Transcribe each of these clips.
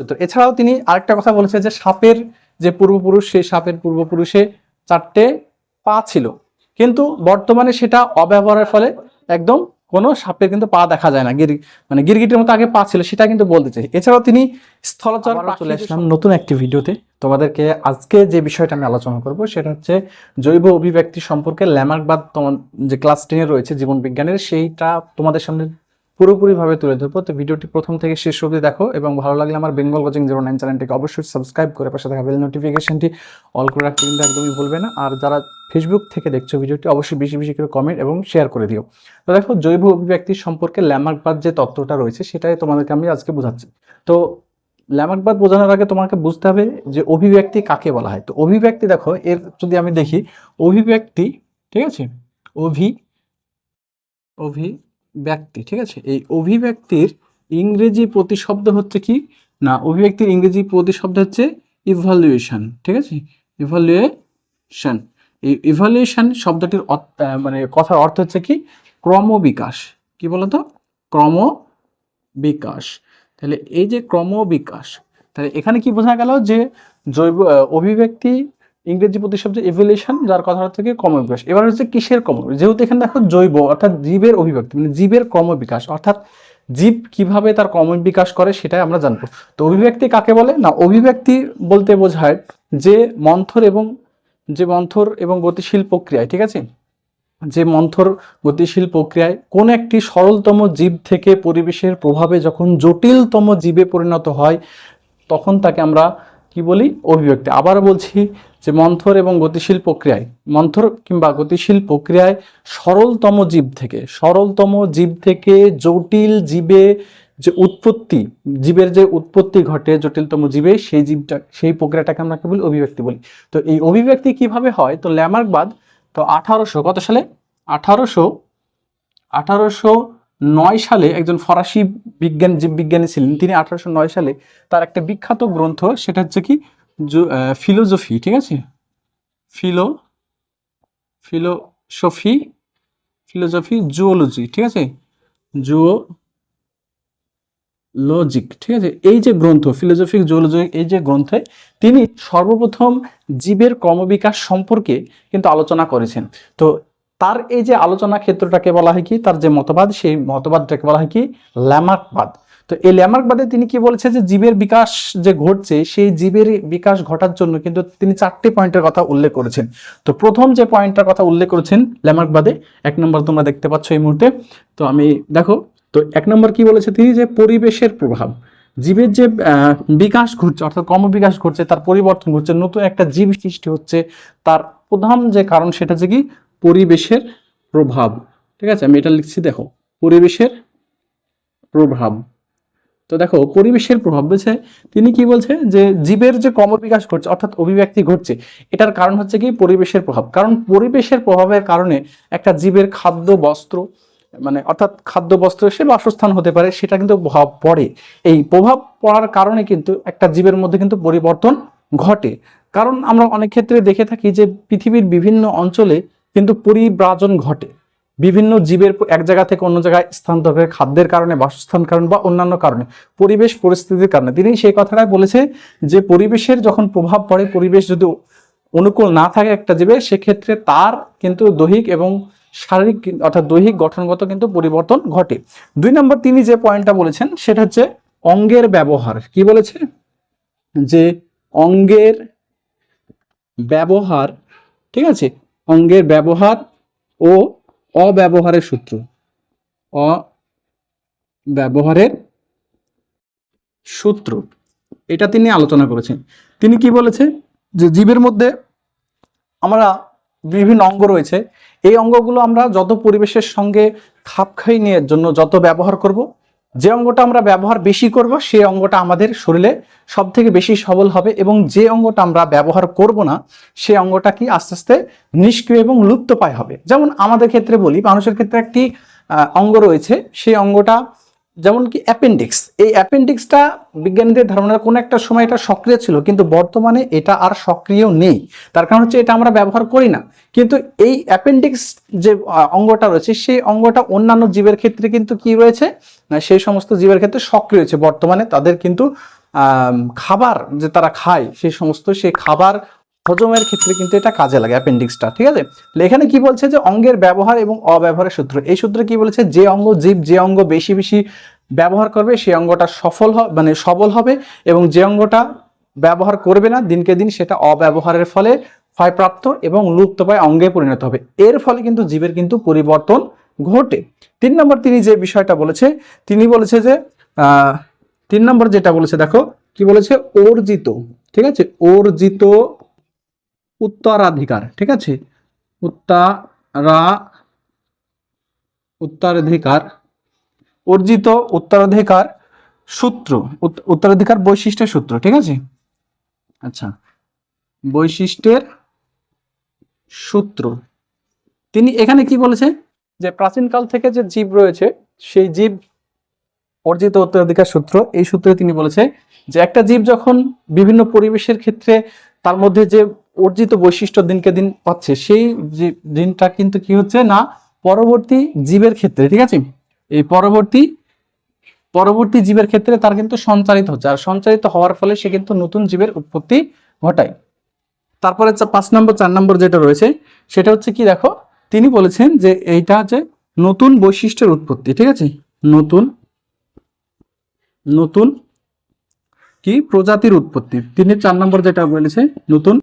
তো এছাড়াও তিনি আরেকটা কথা বলেছে যে সাপের যে পূর্বপুরুষ সেই সাপের পূর্বপুরুষে চারটে পা ছিল। কিন্তু বর্তমানে সেটা অব্যবহারের ফলে একদম কোনো সাপের কিন্তু পা দেখা যায় না। গির মানে গিরগিটির মতো আগে পা ছিল সেটা কিন্তু বলতে চাই। এছাড়াও তিনি স্থলচর চলে আসলাম নতুন একটি ভিডিওতে। তোমাদেরকে আজকে যে বিষয়টা আমি আলোচনা করব সেটা হচ্ছে জৈব অভিব্যক্তি সম্পর্কে ল্যামার্কবাদ তোমার যে ক্লাস টেনে রয়েছে জীবন বিজ্ঞানের সেইটা তোমাদের সামনে পুরোপুরিভাবে তুলে ধরবো। তো ভিডিওটি প্রথম থেকে শেষ অবধি দেখো এবং ভালো লাগলে আমার বেঙ্গল কোচিং জিরো নাইন চ্যানেলটিকে অবশ্যই সাবস্ক্রাইব করে পাশে থাকা বেল নোটিফিকেশনটি অল করে রাখতে কিন্তু একদমই ভুলবে না। আর যারা ফেসবুক থেকে দেখছ ভিডিওটি অবশ্যই বেশি বেশি করে কমেন্ট এবং শেয়ার করে দিও। তো দেখো, জৈব অভিব্যক্তি সম্পর্কে ল্যামার্কবাদ যে তত্ত্বটা রয়েছে সেটাই তোমাদেরকে আমি আজকে বোঝাচ্ছি। তো ল্যামার্কবাদ বোঝানোর আগে তোমাকে বুঝতে হবে যে অভিব্যক্তি কাকে বলা হয়। তো অভিব্যক্তি দেখো, এর যদি আমি দেখি, অভিব্যক্তি, ঠিক আছে? অভি অভিব্যক্তি ঠিক আছে? এই অভিব্যক্তির ইংরেজি প্রতিশব্দ হচ্ছে কি? না, অভিব্যক্তির ইংরেজি প্রতিশব্দ হচ্ছে ইভালুয়েশন ঠিক আছে? ইভালুয়েশন এই ইভালুয়েশন শব্দটির মানে কথার অর্থ হচ্ছে কি? ক্রমবিকাশ। কি বলতো? ক্রম বিকাশ তাহলে এই যে ক্রমবিকাশ, তাহলে এখানে কি বোঝা গেল যে জৈব অভিব্যক্তি ইংরেজি প্রতিশব্দ ইভলিউশন যার কথা হচ্ছে কি ক্রমবিকাশ এবার হচ্ছে কিসের ক্রম? যেহেতু এখানে দেখো জৈব, অর্থাৎ জীবের অভিব্যক্তি মানে জীবের ক্রমবিকাশ অর্থাৎ জীব কীভাবে তার ক্রমবিকাশ করে সেটাই আমরা জানব। তো অভিব্যক্তি কাকে বলে? না, অভিব্যক্তি বলতে বোঝায় যে মন্থর এবং, যে মন্থর এবং গতিশীল প্রক্রিয়ায়, ঠিক আছে? যে মন্থর, গতিশীল প্রক্রিয়ায় কোন একটি সরলতম জীব থেকে পরিবেশের প্রভাবে যখন জটিলতম জীবে পরিণত হয়, তখন তাকে আমরা কি বলি? অভিব্যক্তি। আবার বলছি যে মন্থর এবং গতিশীল প্রক্রিয়ায়, মন্থর কিংবা গতিশীল প্রক্রিয়ায় সরলতম জীব থেকে, সরলতম জীব থেকে জটিল জীবে যে উৎপত্তি, জীবের যে উৎপত্তি ঘটে জটিলতম জীবে, সেই জীবটা, সেই প্রক্রিয়াটাকে আমরা কি বলি অভিব্যক্তি বলি। তো এই অভিব্যক্তি কীভাবে হয়? তো ল্যামার্কবাদ, তো আঠারোশো, কত সালে? আঠারোশো আঠারোশো নয় সালে একজন ফরাসি বিজ্ঞান জীববিজ্ঞানী ছিলেন, তিনি আঠারোশো নয় সালে তার একটা বিখ্যাত গ্রন্থ, সেটা হচ্ছে কি? ফিলোজফি ঠিক আছে? ফিলো, ফিলোসফি ফিলোজফি জুওলজি, ঠিক আছে? জুও লজিক ঠিক আছে? এই যে গ্রন্থ ফিলোসফিক জুওলজি, এই যে গ্রন্থে তিনি সর্বপ্রথম জীবের ক্রমবিকাশ সম্পর্কে কিন্তু আলোচনা করেছেন। তো তার এই যে আলোচনা ক্ষেত্রটাকে বলা হয় কি, তার যে মতবাদ, সেই মতবাদটাকে বলা হয় কি, ল্যামার্কবাদ। তো এই ল্যামার্কবাদে তিনি কি বলেছে যে, জীবের বিকাশ যে ঘটছে, সেই জীবের বিকাশ ঘটার জন্য কিন্তু তিনি চারটি পয়েন্টের কথা উল্লেখ করেছেন। তো প্রথম যে পয়েন্টটার কথা উল্লেখ করেছেন ল্যামার্কবাদে, এক নম্বর তোমরা দেখতে পাচ্ছ এই মুহূর্তে। তো আমি, দেখো, তো এক নম্বর কি বলেছে তিনি যে, পরিবেশের প্রভাব। জীবের যে বিকাশ ঘটছে, অর্থাৎ ক্রমবিকাশ ঘটছে, তার পরিবর্তন ঘটছে, নতুন একটা জীব সৃষ্টি হচ্ছে, তার প্রধান যে কারণ সেটা হচ্ছে কি পরিবেশের প্রভাব। ঠিক আছে? আমি এটা লিখছি, দেখো, পরিবেশের প্রভাব। তো দেখো, পরিবেশের প্রভাব বলছে, তিনি কি বলছে? যে জীবের যে ক্রমবিকাশ ঘটছে, অর্থাৎ অভিব্যক্তি ঘটছে, এটার কারণ হচ্ছে কি? পরিবেশের প্রভাব। কারণ পরিবেশের প্রভাবের কারণে একটা জীবের খাদ্য, বস্ত্র মানে অর্থাৎ খাদ্য, বস্ত্র, সে বাসস্থান হতে পারে, সেটা কিন্তু প্রভাব পড়ে। এই প্রভাব পড়ার কারণে কিন্তু একটা জীবের মধ্যে কিন্তু পরিবর্তন ঘটে। কারণ আমরা অনেক ক্ষেত্রে দেখে থাকি যে পৃথিবীর বিভিন্ন অঞ্চলে কিন্তু পরিব্রাজন ঘটে। বিভিন্ন জীবের এক জায়গা থেকে অন্য জায়গায় স্থানান্তর করে খাদ্যের কারণে, বাসস্থান কারণ বা অন্যান্য কারণে, পরিবেশ পরিস্থিতির কারণে। তিনি সেই কথাটাই বলেছে যে, পরিবেশের যখন প্রভাব পড়ে, পরিবেশ যদি অনুকূল না থাকে একটা জীবের, সেক্ষেত্রে তার কিন্তু দৈহিক এবং শারীরিক অর্থাৎ দৈহিক গঠনগত কিন্তু পরিবর্তন ঘটে। দুই নম্বর তিনি যে পয়েন্টটা বলেছেন, সেটা হচ্ছে অঙ্গের ব্যবহার। কি বলেছে? যে অঙ্গের ব্যবহার, ঠিক আছে? অঙ্গের ব্যবহার ও অব্যবহারের সূত্র। অব্যবহারের সূত্র। এটা তিনি আলোচনা করেছেন। তিনি কি বলেছে? যে জীবের মধ্যে আমরা বিভিন্ন অঙ্গ রয়েছে। এই অঙ্গগুলো আমরা যত পরিবেশের সঙ্গে খাপ খাই নিয়ে জন্য যত ব্যবহার করব যে অঙ্গটা আমরা ব্যবহার বেশি করব সেই অঙ্গটা আমাদের শরীরে সব থেকে বেশি সবল হবে এবং যে অঙ্গটা আমরা ব্যবহার করব না, সে অঙ্গটা কি আস্তে আস্তে নিষ্ক্রিয় এবং লুপ্তপায় হবে। যেমন আমাদের ক্ষেত্রে বলি, মানুষের ক্ষেত্রে একটি অঙ্গ রয়েছে, সেই অঙ্গটা যেমন কি অ্যাপেন্ডিক্স এই অ্যাপেন্ডিক্সটা বিজ্ঞানীদের ধারণা কোনো একটা সময় এটা সক্রিয় ছিল, কিন্তু বর্তমানে এটা আর সক্রিয় নেই। তার কারণ হচ্ছে এটা আমরা ব্যবহার করি না। কিন্তু এই অ্যাপেন্ডিক্স যে অঙ্গটা রয়েছে, সেই অঙ্গটা অন্যান্য জীবের ক্ষেত্রে কিন্তু কি রয়েছে? না, সেই সমস্ত জীবের ক্ষেত্রে সক্রিয় হয়েছে। বর্তমানে তাদের কিন্তু খাবার যে তারা খায়, সেই সমস্ত সেই খাবার হজমের ক্ষেত্রে কিন্তু এটা কাজে লাগে অ্যাপেন্ডিক্সটা, ঠিক আছে? এখানে কি বলছে যে অঙ্গের ব্যবহার এবং অব্যবহারের সূত্র। এই সূত্রে কি বলেছে? যে অঙ্গ জীব যে অঙ্গ বেশি বেশি ব্যবহার করবে সেই অঙ্গটা সফল মানে সবল হবে এবং যে অঙ্গটা ব্যবহার করবে না, দিনকে দিন সেটা অব্যবহারের ফলে ক্ষয়প্রাপ্ত এবং লুপ্ত পায় অঙ্গে পরিণত হবে। এর ফলে কিন্তু জীবের কিন্তু পরিবর্তন ঘটে। তিন নম্বর তিনি যে বিষয়টা বলেছে, তিনি বলেছে যে তিন নম্বর যেটা বলেছে, দেখো, কি বলেছে? অর্জিত, ঠিক আছে? অর্জিত উত্তরাধিকার, ঠিক আছে? উত্তরা, উত্তরাধিকার, অর্জিত উত্তরাধিকার সূত্র উত্তরাধিকার বৈশিষ্ট্যের সূত্র, ঠিক আছে? আচ্ছা বৈশিষ্ট্যের সূত্র। তিনি এখানে কি বলেছে? যে প্রাচীনকাল থেকে যে জীব রয়েছে, সেই জীব অর্জিত উত্তরাধিকার সূত্র, এই সূত্রে তিনি বলেছে যে একটা জীব যখন বিভিন্ন পরিবেশের ক্ষেত্রে তার মধ্যে যে অর্জিত বৈশিষ্ট্য দিনকে দিন পাচ্ছে, সেই দিনটা কিন্তু কি হচ্ছে না, পরবর্তী জীবের ক্ষেত্রে, ঠিক আছে? এই পরবর্তী পরবর্তী জীবের ক্ষেত্রে তার কিন্তু সঞ্চারিত হচ্ছে, আর সঞ্চারিত হওয়ার ফলে সে কিন্তু নতুন জীবের উৎপত্তি ঘটায়। তারপরে পাঁচ নম্বর, চার নম্বর যেটা রয়েছে, সেটা হচ্ছে কি দেখো, তিনি বলেছেন যে এইটা হচ্ছে নতুন বৈশিষ্ট্যের উৎপত্তি, ঠিক আছে? নতুন নতুন কি? প্রজাতির উৎপত্তি। তিনি চার নম্বর যেটা বলেছে, নতুন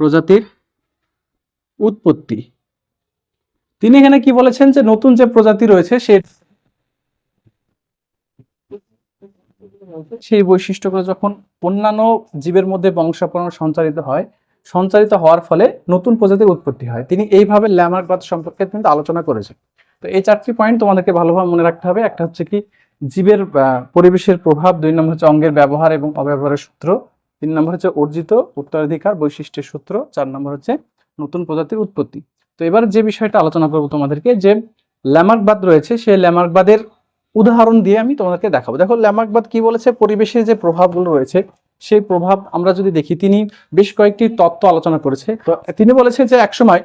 প্রজাতির উৎপত্তি। তিনি এখানে কি বলেছেন যে নতুন যে প্রজাতি রয়েছে, সে সেই বৈশিষ্ট্যগুলো যখন অন্যান্য জীবের মধ্যে বংশাপরণ সঞ্চারিত হয়, সঞ্চারিত হওয়ার ফলে নতুন প্রজাতির উৎপত্তি হয়। তিনি এইভাবে ল্যামার্কবাদ সম্পর্কে কিন্তু আলোচনা করেছেন। তো এই চারটি পয়েন্ট তোমাদেরকে ভালোভাবে মনে রাখতে হবে। একটা হচ্ছে কি, জীবের পরিবেশের প্রভাব, দুই নম্বর হচ্ছে অঙ্গের ব্যবহার এবং অব্যবহারের সূত্র। তিন নম্বর হচ্ছে অর্জিত উত্তরাধিকার বৈশিষ্ট্যের সূত্র, চার নম্বর হচ্ছে নতুন প্রজাতির উৎপত্তি। তো এবার যে বিষয়টা আলোচনা করব তোমাদেরকে, যে ল্যামার্কবাদ রয়েছে, সেই ল্যামার্কবাদের উদাহরণ দিয়ে আমি তোমাদেরকে দেখাবো। দেখো, ল্যামার্কবাদ কি বলেছে? পরিবেশের যে প্রভাবগুলো রয়েছে, সেই প্রভাব আমরা যদি দেখি, তিনি বেশ কয়েকটি তত্ত্ব আলোচনা করেছে। তো তিনি বলেছে যে একসময়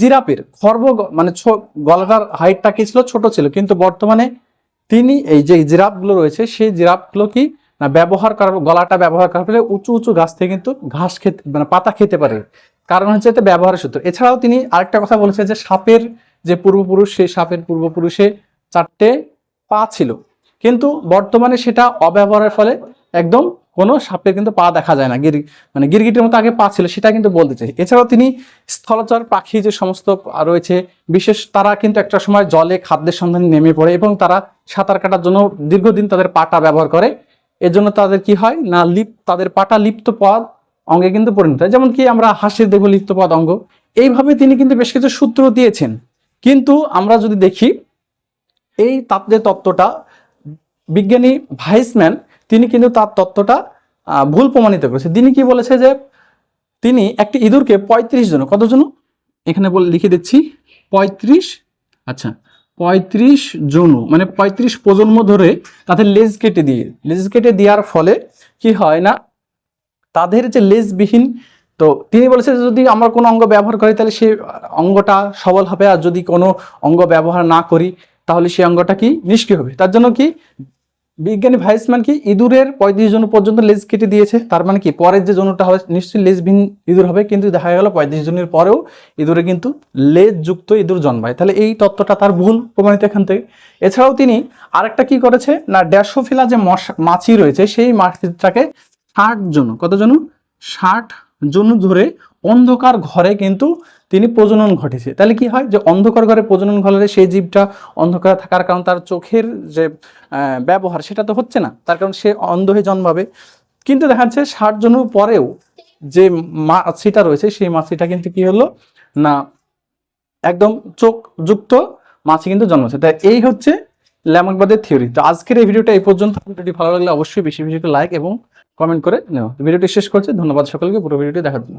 জিরাফের খর্ব মানে গলাটার হাইটটা কি ছিল? ছোট ছিল। কিন্তু বর্তমানে তিনি এই যে জিরাফগুলো রয়েছে, সেই জিরাফগুলো কি না, ব্যবহার করার, গলাটা ব্যবহার করার ফলে উঁচু উঁচু গাছ থেকে কিন্তু ঘাস খেতে মানে পাতা খেতে পারে। কারণ হচ্ছে এতে ব্যবহারের সূত্র। এছাড়াও তিনি আরেকটা কথা বলেছে যে সাপের যে পূর্বপুরুষ, সেই সাপের পূর্বপুরুষে চারটে পা ছিল। কিন্তু বর্তমানে সেটা অব্যবহারের ফলে একদম কোনো সাপের কিন্তু পা দেখা যায় না। গির মানে গিরগিটির মতো আগে পা ছিল, সেটা কিন্তু বলতে চাই। এছাড়াও তিনি স্থলচর পাখি যে সমস্ত রয়েছে, বিশেষ তারা কিন্তু একটা সময় জলে খাদ্যের সন্ধানে নেমে পড়ে এবং তারা সাঁতার কাটার জন্য দীর্ঘদিন তাদের পাটা ব্যবহার করে। এর জন্য তাদের কি হয়? না, লিপ, তাদের পাটা লিপ্ত পদ অঙ্গে কিন্তু পরিণত হয়। যেমন কি আমরা হাসির দেখব লিপ্ত পদ অঙ্গ। এইভাবে তিনি কিন্তু বেশ কিছু সূত্র দিয়েছেন। কিন্তু আমরা যদি দেখি, এই তাপ যে তত্ত্বটা, বিজ্ঞানী ভাইসম্যান, তিনি কিন্তু তার তত্ত্বটা ভুল প্রমাণিত করেছে। তিনি কি বলেছে যে, তিনি একটি ইঁদুরকে পঁয়ত্রিশ জন কত জন এখানে বলে লিখে দিচ্ছি, পঁয়ত্রিশ আচ্ছা পঁয়ত্রিশ জনু মানে পঁয়ত্রিশ প্রজন্ম ধরে তাদের লেজ কেটে দিয়ে, লেজ কেটে দেওয়ার ফলে কি হয় না, তাদের যে লেজবিহীন, তো তিনি বলেছেন যদি আমরা কোনো অঙ্গ ব্যবহার করি, তাহলে সেই অঙ্গটা সবল হবে। আর যদি কোনো অঙ্গ ব্যবহার না করি, তাহলে সেই অঙ্গটা কি? নিষ্ক্রিয় হবে। তার জন্য কি? বিজ্ঞানী ভাইসম্যান কি? ইঁদুরের পঁয়ত্রিশ জন পর্যন্ত লেজ কেটে দিয়েছে। তার মানে কি? পরের যে জনুটা হবে, নিশ্চয়ই লেজবিহীন ইঁদুর হবে, কিন্তু দেখা গেল পঁয়ত্রিশ জনের পরেও ইঁদুরে কিন্তু লেজ যুক্ত ইঁদুর জন্মায়। তাহলে এই তত্ত্বটা তার ভুল প্রমাণিত এখান থেকে। এছাড়াও তিনি আরেকটা কি করেছে? না, ড্যাশোফিলা যে মশা, মাছি রয়েছে, সেই মাছিটাকে ষাট জন, কত জন? ষাট জন ধরে অন্ধকার ঘরে কিন্তু তিনি প্রজনন ঘটেছে। তাহলে কি হয়? যে অন্ধকার ঘরে প্রজনন ঘরে সেই জীবটা অন্ধকারে থাকার কারণ তার চোখের যে ব্যবহার সেটা তো হচ্ছে না। তার কারণ সে অন্ধ হয়ে জন্মাবে। কিন্তু দেখা যাচ্ছে ষাট জনের পরেও যে মাছিটা রয়েছে, সেই মাছিটা কিন্তু কি হলো? না, একদম চোখ যুক্ত মাছি কিন্তু জন্মাচ্ছে। তাই এই হচ্ছে ল্যামাকবাদের থিওরি। তো আজকের এই ভিডিওটা এই পর্যন্ত। ভিডিওটি ভালো লাগলে অবশ্যই বেশি বেশি লাইক এবং কমেন্ট করে নেওয়া। ভিডিওটি শেষ করছে। ধন্যবাদ সকলকে। পুরো ভিডিওটি দেখার জন্য।